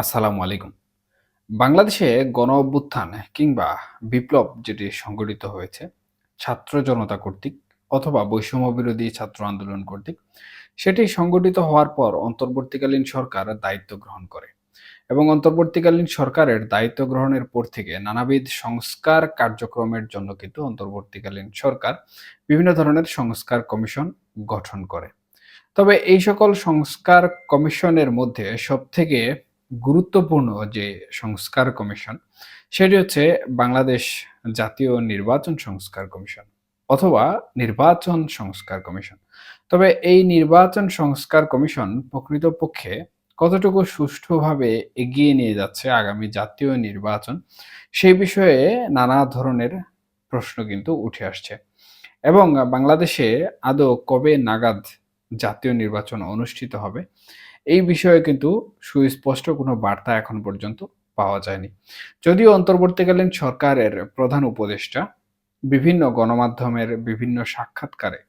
আসসালামু আলাইকুম। বাংলাদেশে গণ অভ্যুত্থান কিংবা বিপ্লব যেটি সংগঠিত হয়েছে, ছাত্র জনতা কর্তৃক অথবা বৈষম্য বিরোধী ছাত্র আন্দোলন কর্তৃক, সেটি সংগঠিত হওয়ার পর অন্তর্বর্তীকালীন সরকার দায়িত্ব গ্রহণ করে এবং অন্তর্বর্তীকালীন সরকারের দায়িত্ব গ্রহণের পর থেকে নানাবিধ সংস্কার কার্যক্রমের জন্য কিন্তু অন্তর্বর্তীকালীন সরকার বিভিন্ন ধরনের সংস্কার কমিশন গঠন করে। তবে এই সকল সংস্কার কমিশনের মধ্যে সবথেকে গুরুত্বপূর্ণ যে সংস্কার কমিশন, সেটি হচ্ছে বাংলাদেশ জাতীয় নির্বাচন সংস্কার কমিশন অথবা নির্বাচন সংস্কার কমিশন। তবে এই নির্বাচন সংস্কার কমিশন প্রকৃতপক্ষে কতটুকু সুষ্ঠুভাবে এগিয়ে নিয়ে যাচ্ছে আগামী জাতীয় নির্বাচন সেই বিষয়ে নানা ধরনের প্রশ্ন কিন্তু উঠে আসছে। এবং বাংলাদেশে আদৌ কবে নাগাদ জাতীয় নির্বাচন অনুষ্ঠিত হবে? এই বিষয়ে কিন্তু সুস্পষ্ট কোনো বার্তা এখন পর্যন্ত পাওয়া যায়নি। যদিও অন্তর্বর্তীকালীন সরকারের প্রধান উপদেষ্টা বিভিন্ন গণমাধ্যমের বিভিন্ন সাক্ষাৎকারে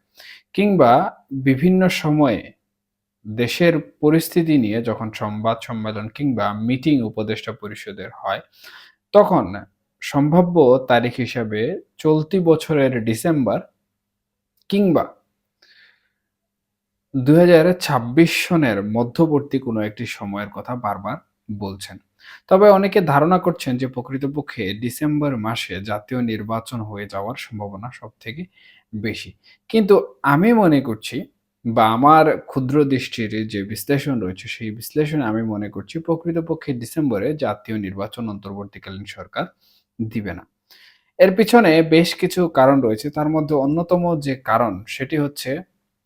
কিংবা বিভিন্ন সময়ে দেশের পরিস্থিতি নিয়ে যখন সংবাদ সম্মেলন কিংবা মিটিং উপদেষ্টা পরিষদের হয়, তখন সম্ভাব্য তারিখ হিসাবে চলতি বছরের ডিসেম্বর কিংবা দুই হাজার ছাব্বিশ সনের মধ্যবর্তী কোনো একটি সময়ের কথা বারবার বলছেন। তবে অনেকে ধারণা করছেন যে প্রকৃতপক্ষে ডিসেম্বর মাসে জাতীয় নির্বাচন হয়ে যাওয়ার সম্ভাবনা সব থেকে বেশি। কিন্তু আমি মনে করছি বা আমার ক্ষুদ্র দৃষ্টির যে বিশ্লেষণ রয়েছে, সেই বিশ্লেষণে আমি মনে করছি প্রকৃতপক্ষে ডিসেম্বরে জাতীয় নির্বাচন অন্তর্বর্তীকালীন সরকার দিবে না। এর পিছনে বেশ কিছু কারণ রয়েছে। তার মধ্যে অন্যতম যে কারণ, সেটি হচ্ছে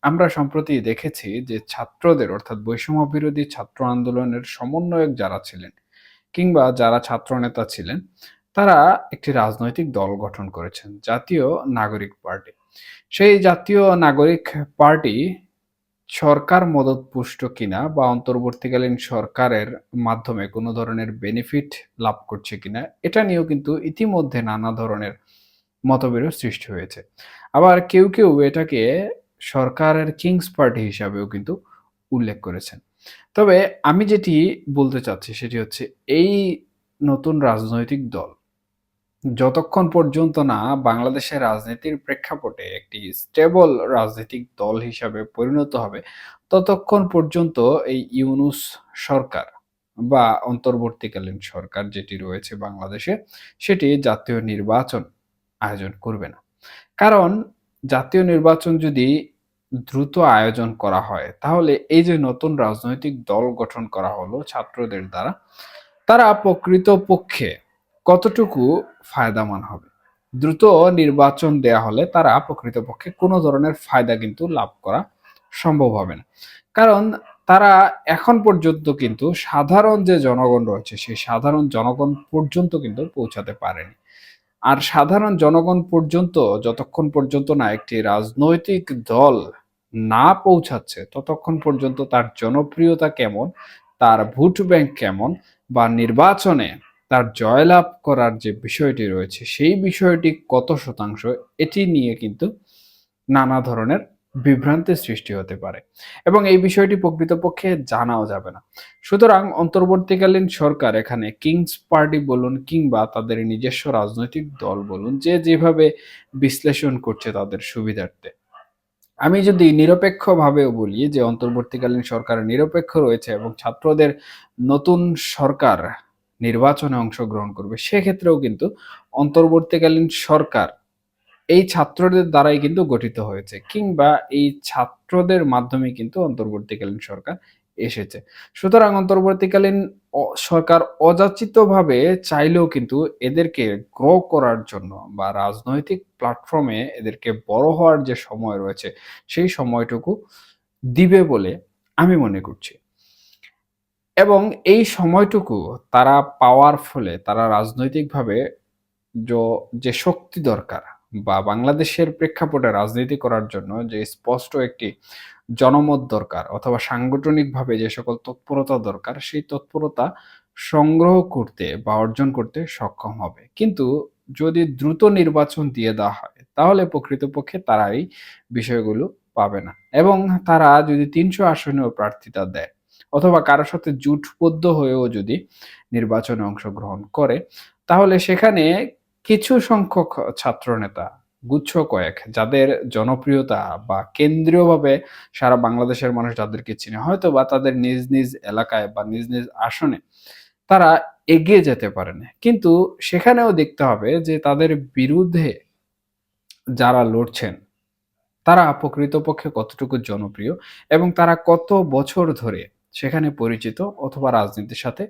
আমরা সম্প্রতি দেখেছি যে ছাত্রদের, অর্থাৎ বৈষম্য বিরোধী ছাত্র আন্দোলনের সমন্বয়ক যারা ছিলেন কিংবা যারা ছাত্রনেতা ছিলেন, তারা একটি রাজনৈতিক দল গঠন করেছেন, জাতীয় নাগরিক পার্টি। সেই জাতীয় নাগরিক পার্টি সরকার মদত পুষ্ট কিনা বা অন্তর্বর্তীকালীন সরকারের মাধ্যমে কোনো ধরনের বেনিফিট লাভ করছে কিনা, এটা নিয়েও কিন্তু ইতিমধ্যে নানা ধরনের মতবিরোধ সৃষ্টি হয়েছে। আবার কেউ কেউ এটাকে সরকারের কিংস পার্টি হিসাবেও কিন্তু উল্লেখ করেছেন। তবে আমি যেটি বলতে চাচ্ছি সেটি হচ্ছে এই নতুন রাজনৈতিক দল যতক্ষণ পর্যন্ত না বাংলাদেশের রাজনীতির প্রেক্ষাপটে একটি স্টেবল রাজনৈতিক দল হিসাবে পরিণত হবে, ততক্ষণ পর্যন্ত এই ইউনুস সরকার বা অন্তর্বর্তীকালীন সরকার যেটি রয়েছে বাংলাদেশে, সেটি জাতীয় নির্বাচন আয়োজন করবে না। কারণ জাতীয় নির্বাচন যদি দ্রুত আয়োজন করা হয়, তাহলে এই যে নতুন রাজনৈতিক দল গঠন করা হলো ছাত্রদের দ্বারা, তারা প্রকৃত পক্ষে কতটুকু ফায়দামান হবে? দ্রুত নির্বাচন দেয়া হলে তারা প্রকৃতপক্ষে কোনো ধরনের ফায়দা কিন্তু লাভ করা সম্ভব হবে না। কারণ তারা এখন পর্যন্ত কিন্তু সাধারণ যে জনগণ রয়েছে, সেই সাধারণ জনগণ পর্যন্ত কিন্তু পৌঁছাতে পারেনি। আর সাধারণ জনগণ পর্যন্ত, যতক্ষণ পর্যন্ত না একটি রাজনৈতিক দল না পৌঁছাচ্ছে, ততক্ষণ পর্যন্ত তার জনপ্রিয়তা কেমন, তার ভোট ব্যাংক কেমন বা নির্বাচনে তার জয়লাভ করার যে বিষয়টি রয়েছে, সেই বিষয়টি কত শতাংশ, এটি নিয়ে কিন্তু নানা ধরনের বিভ্রান্তির সৃষ্টি হতে পারে এবং এই বিষয়টি প্রকৃতপক্ষে জানাও যাবে না। সুতরাং অন্তর্বর্তীকালীন সরকার এখানে কিংস পার্টি বলুন কিংবা তাদের নিজস্ব রাজনৈতিক দল বলুন, যে যেভাবে বিশ্লেষণ করছে তাদের সুবিধার্থে। আমি যদি নিরপেক্ষভাবেও বলি যে অন্তর্বর্তীকালীন সরকার নিরপেক্ষ রয়েছে এবং ছাত্রদের নতুন সরকার নির্বাচনে অংশগ্রহণ করবে, সেক্ষেত্রেও কিন্তু অন্তর্বর্তীকালীন সরকার এই ছাত্রদের দ্বারাই কিন্তু গঠিত হয়েছে কিংবা এই ছাত্রদের মাধ্যমে কিন্তু অন্তর্বর্তীকালীন সরকার এসেছে। সুতরাং অন্তর্বর্তীকালীন সরকার অযাচিতভাবে চাইলেও কিন্তু এদেরকে গ্রো করার জন্য বা রাজনৈতিক প্ল্যাটফর্মে এদেরকে বড় হওয়ার যে সময় রয়েছে, সেই সময়টুকু দিবে বলে আমি মনে করছি। এবং এই সময়টুকু তারা পাওয়ার ফলে তারা রাজনৈতিকভাবে যে শক্তি দরকার বা বাংলাদেশের প্রেক্ষাপটে রাজনীতি করার জন্য যে স্পষ্ট একটি জনমত দরকার অথবা সাংগঠনিকভাবে যে সকল তৎপরতা দরকার, সেই তৎপরতা সংগ্রহ করতে বা অর্জন করতে সক্ষম হবে। কিন্তু যদি দ্রুত নির্বাচন দিয়ে দেওয়া হয়, তাহলে প্রকৃতপক্ষে তারা এই বিষয়গুলো পাবে না। এবং তারা যদি তিনশো আসনেও প্রার্থিতা দেয় অথবা কারও সাথে জুটবদ্ধ হয়েও যদি নির্বাচনে অংশগ্রহণ করে, তাহলে সেখানে কিছু সংখ্যক ছাত্রনেতা, গুচ্ছ কয়েক, যাদের জনপ্রিয়তা বা কেন্দ্রীয়ভাবে সারা বাংলাদেশের মানুষ যাদেরকে চিনে হয়তো বা তাদের নিজ নিজ এলাকায় বা নিজ নিজ আসনে তারা এগিয়ে যেতে পারেন। কিন্তু সেখানেও দেখতে হবে যে তাদের বিরুদ্ধে যারা লড়ছেন, তারা প্রকৃতপক্ষে কতটুকু জনপ্রিয় এবং তারা কত বছর ধরে সেখানে পরিচিত অথবা রাজনীতির সাথে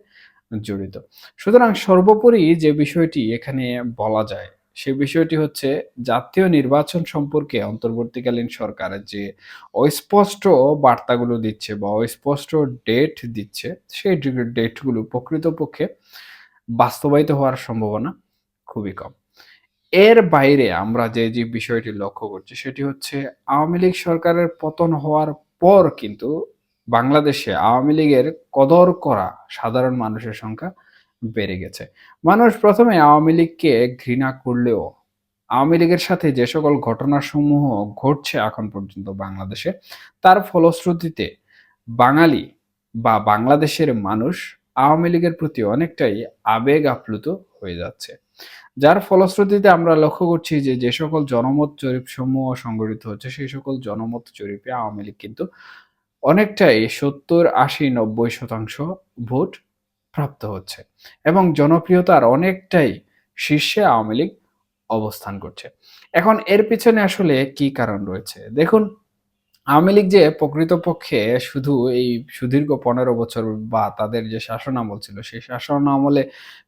জড়িত। সুতরাং সর্বোপরি যে বিষয়টি এখানে বলা যায়, সে বিষয়টি হচ্ছে জাতীয় নির্বাচন সম্পর্কে অন্তর্বর্তীকালীন সরকারের যে অস্পষ্ট বার্তাগুলো দিচ্ছে বা অস্পষ্ট ডেট দিচ্ছে, সেই ডেটগুলো প্রকৃতপক্ষে বাস্তবায়িত হওয়ার সম্ভাবনা খুবই কম। এর বাইরে আমরা যে যে বিষয়টি লক্ষ্য করছি, সেটি হচ্ছে আওয়ামী লীগ সরকারের পতন হওয়ার পর কিন্তু বাংলাদেশে আওয়ামী লীগের কদর করা সাধারণ মানুষের সংখ্যা বেড়ে গেছে। মানুষ প্রথমে আওয়ামী লীগকে ঘৃণা করলেও আওয়ামী লীগের সাথে যে সকল ঘটনাসমূহ ঘটছে এখন পর্যন্ত বাংলাদেশে, তার ফলশ্রুতিতে বাঙালি বা বাংলাদেশের মানুষ আওয়ামী লীগের প্রতি অনেকটাই আবেগ আপ্লুত হয়ে যাচ্ছে। যার ফলশ্রুতিতে আমরা লক্ষ্য করছি যে যে সকল জনমত জরিপ সমূহ সংগঠিত হচ্ছে, সেই সকল জনমত জরিপে আওয়ামী লীগ কিন্তু অনেকটাই সত্তর, আশি, নব্বই শতাংশ ভোট প্রাপ্ত হচ্ছে এবং জনপ্রিয়তার অনেকটাই শীর্ষে আওয়ামী লীগ অবস্থান করছে। এখন এর পিছনে আসলে কি কারণ রয়েছে? দেখুন, আওয়ামী লীগ যে প্রকৃতপক্ষে শুধু এই সুদীর্ঘ পনেরো বছর বা তাদের যে শাসন আমল ছিল, সেই শাসন আমলে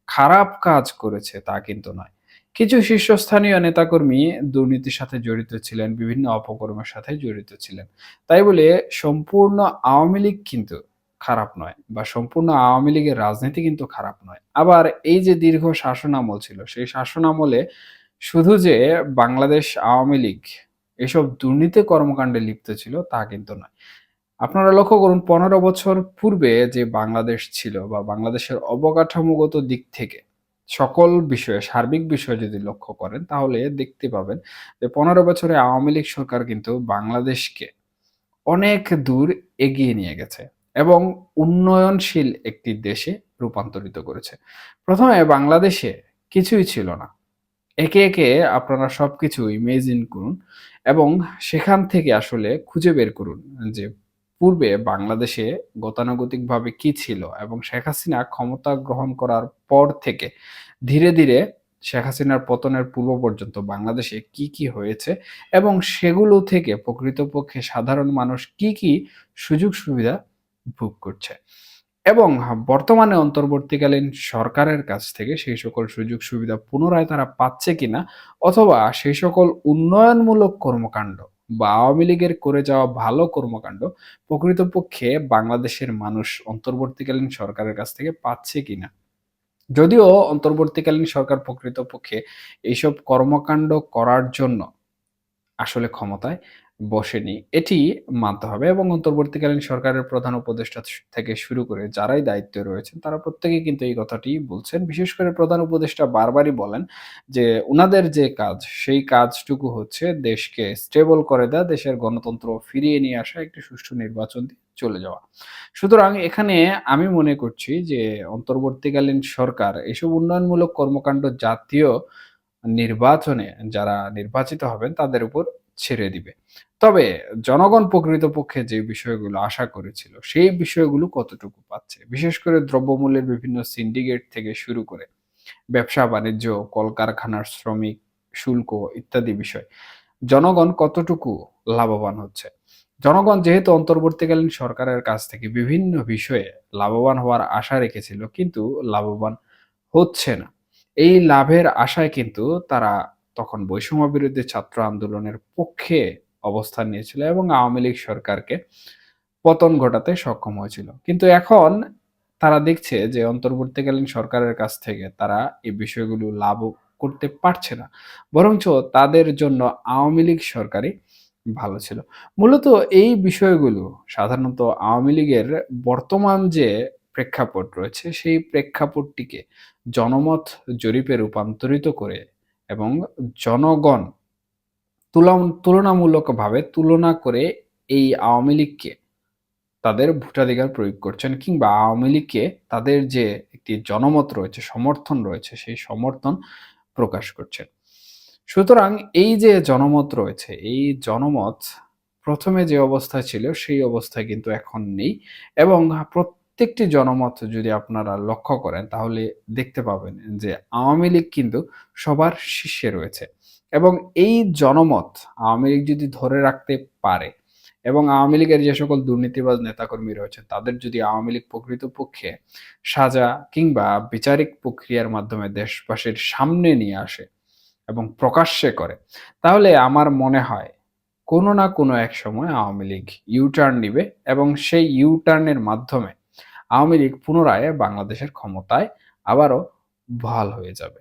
খারাপ কাজ করেছে তা কিন্তু নয়। কিছু শীর্ষস্থানীয় নেতাকর্মী দুর্নীতির সাথে জড়িত ছিলেন, বিভিন্ন অপকর্মের সাথে জড়িত ছিলেন। তাই বলে সম্পূর্ণ আওয়ামী লীগ কিন্তু খারাপ নয় বা সম্পূর্ণ আওয়ামী লীগের রাজনীতি কিন্তু খারাপ নয়। আবার এই যে দীর্ঘ শাসন আমল ছিল, সেই শাসন আমলে শুধু যে বাংলাদেশ আওয়ামী লীগ এসব দুর্নীতি কর্মকাণ্ডে লিপ্ত ছিল তা কিন্তু নয়। আপনারা লক্ষ্য করুন, পনেরো বছর পূর্বে যে বাংলাদেশ ছিল বা বাংলাদেশের অবকাঠামোগত দিক থেকে সকল বিষয়ে, সার্বিক বিষয়ে যদি লক্ষ্য করেন, তাহলে দেখতে পাবেন যে পনেরো বছরে আওয়ামী লীগ সরকার কিন্তু বাংলাদেশকে অনেক দূর এগিয়ে নিয়ে গেছে এবং উন্নয়নশীল একটি দেশে রূপান্তরিত করেছে। প্রথমে বাংলাদেশে কিছুই ছিল না। একে একে আপনারা সবকিছু ইমেজিন করুন এবং সেখান থেকে আসলে খুঁজে বের করুন যে পূর্বে বাংলাদেশে গতানুগতিকভাবে কি ছিল এবং শেখ হাসিনা ক্ষমতা গ্রহণ করার পর থেকে ধীরে ধীরে শেখ হাসিনার পতনের পূর্ব পর্যন্ত বাংলাদেশে কি কি হয়েছে এবং সেগুলো থেকে প্রকৃতপক্ষে সাধারণ মানুষ কি কি সুযোগ সুবিধা ভোগ করছে? এবং বর্তমানে অন্তর্বর্তীকালীন সরকারের কাছ থেকে সেই সকল সুযোগ সুবিধা পুনরায় তারা পাচ্ছে কিনা অথবা সেই সকল উন্নয়নমূলক কর্মকাণ্ড বা আওয়ামী লীগের করে যাওয়া ভালো কর্মকাণ্ড প্রকৃতপক্ষে বাংলাদেশের মানুষ অন্তর্বর্তীকালীন সরকারের কাছ থেকে পাচ্ছে কিনা? যদিও অন্তর্বর্তীকালীন সরকার প্রকৃতপক্ষে এইসব কর্মকাণ্ড করার জন্য আসলে ক্ষমতায় বসেনি। এটি মানতে হবে এবং অন্তর্বর্তীকালীন সরকারের প্রধান উপদেষ্টা থেকে শুরু করে যারাই দায়িত্বে রয়েছেন, তারা প্রত্যেকেই কিন্তু এই কথাটি বলছেন। বিশেষ করে প্রধান উপদেষ্টা বারবারই বলেন যে, উনাদের যে কাজ, সেই কাজটুকু হচ্ছে দেশকে স্টেবল করে দেওয়া দেশের গণতন্ত্র ফিরিয়ে নিয়ে আসা, একটি সুষ্ঠু নির্বাচন দিয়ে চলে যাওয়া। সুতরাং এখানে আমি মনে করছি যে, অন্তর্বর্তীকালীন সরকার এসব উন্নয়নমূলক কর্মকাণ্ড জাতীয় নির্বাচনে যারা নির্বাচিত হবেন, তাদের উপর ছেড়ে দিবে। তবে জনগণ প্রকৃতপক্ষে যে বিষয়গুলো আশা করেছিল, সেই বিষয়গুলো কতটুকু পাচ্ছে? বিশেষ করে দ্রব্যমূল্যের বিভিন্ন সিন্ডিকেট থেকে শুরু করে ব্যবসা, বাণিজ্য, কলকারখানার শ্রমিক, শুল্ক ইত্যাদি বিষয়, জনগণ কতটুকু লাভবান হচ্ছে? জনগণ যেহেতু অন্তর্বর্তীকালীন সরকারের কাছ থেকে বিভিন্ন বিষয়ে লাভবান হওয়ার আশা রেখেছিল, কিন্তু লাভবান হচ্ছে না। এই লাভের আশায় কিন্তু তারা তখন বৈষম্য বিরোধী ছাত্র আন্দোলনের পক্ষে অবস্থান নিয়েছিল এবং আওয়ামী লীগ সরকারকে পতন ঘটাতে সক্ষম হয়েছিল। কিন্তু এখন তারা দেখছে যে অন্তর্বর্তীকালীন সরকারের কাছ থেকে তারা এই বিষয়গুলো লাভ করতে পারছে না। বরঞ্চ তাদের জন্য আওয়ামী লীগ সরকারই ভালো ছিল। মূলত এই বিষয়গুলো সাধারণত আওয়ামী লীগের বর্তমান যে প্রেক্ষাপট রয়েছে, সেই প্রেক্ষাপটটিকে জনমত জরিপে রূপান্তরিত করে এবং জনগণ তুলনামূলকভাবে তুলনা করে এই আওয়ামী লীগকে তাদের ভোটাধিকার প্রয়োগ করছেন কিংবা আওয়ামী লীগকে তাদের যে একটি জনমত রয়েছে, সমর্থন রয়েছে, সেই সমর্থন প্রকাশ করছেন। সুতরাং এই যে জনমত রয়েছে, এই জনমত প্রথমে যে অবস্থা ছিল, সেই অবস্থা কিন্তু এখন নেই এবং প্রত্যেকটি জনমত যদি আপনারা লক্ষ্য করেন, তাহলে দেখতে পাবেন যে আওয়ামী লীগ কিন্তু সবার শীর্ষে রয়েছে। এবং এই জনমত আওয়ামী লীগ যদি ধরে রাখতে পারে এবং আওয়ামী লীগের যে সকল দুর্নীতিবাজ নেতাকর্মী রয়েছে, তাদের যদি আওয়ামী লীগ প্রকৃতপক্ষে সাজা কিংবা বিচারিক প্রক্রিয়ার মাধ্যমে দেশবাসীর সামনে নিয়ে আসে এবং প্রকাশ্যে করে, তাহলে আমার মনে হয় কোনো না কোনো এক সময় আওয়ামী লীগ ইউটার্ন নিবে এবং সেই ইউটার্নের মাধ্যমে আওয়ামী লীগ পুনরায় বাংলাদেশের ক্ষমতায় আবারও বহাল হয়ে যাবে।